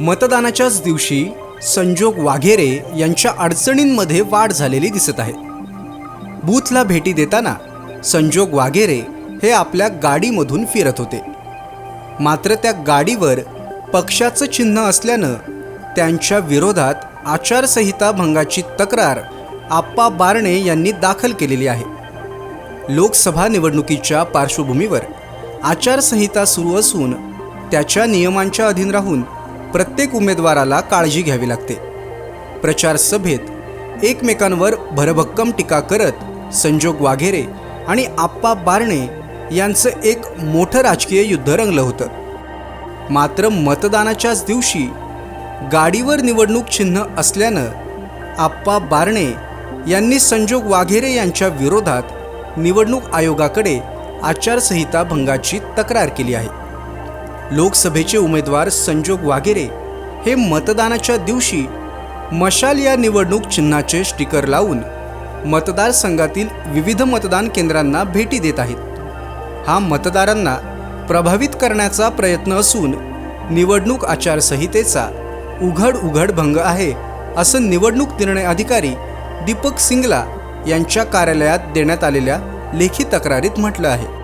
मतदानाच्याच दिवशी संजोग वाघेरे यांच्या अडचणींमध्ये वाढ झालेली दिसत आहे. बूथला भेटी देताना संजोग वाघेरे हे आपल्या गाडीमधून फिरत होते. मात्र त्या गाडीवर पक्षाचं चिन्ह असल्यानं त्यांच्या विरोधात आचारसंहिता भंगाची तक्रार आप्पा बारणे यांनी दाखल केलेली आहे. लोकसभा निवडणुकीच्या पार्श्वभूमीवर आचारसंहिता सुरू असून त्याच्या नियमांच्या अधीन राहून प्रत्येक उमेदवाराला काळजी घ्यावी लागते. प्रचार सभेत एकमेकांवर भरभक्कम टीका करत संजोग वाघेरे आणि आप्पा बारणे यांचं एक मोठं राजकीय युद्ध रंगलं होतं. मात्र मतदानाच्याच दिवशी गाडीवर निवडणूक चिन्ह असल्यानं आप्पा बारणे यांनी संजोग वाघेरे यांच्या विरोधात निवडणूक आयोगाकडे आचारसंहिता भंगाची तक्रार केली आहे. लोकसभेचे उमेदवार संजोग वाघेरे हे मतदानाच्या दिवशी मशाल या निवडणूक चिन्हाचे स्टिकर लावून मतदारसंघातील विविध मतदान केंद्रांना भेटी देत आहेत. हा मतदारांना प्रभावित करण्याचा प्रयत्न असून निवडणूक आचारसंहितेचा उघड उघड भंग आहे असं निवडणूक निर्णय अधिकारी दीपक सिंगला यांच्या कार्यालयात देण्यात आलेल्या लेखी तक्रारीत म्हटलं आहे.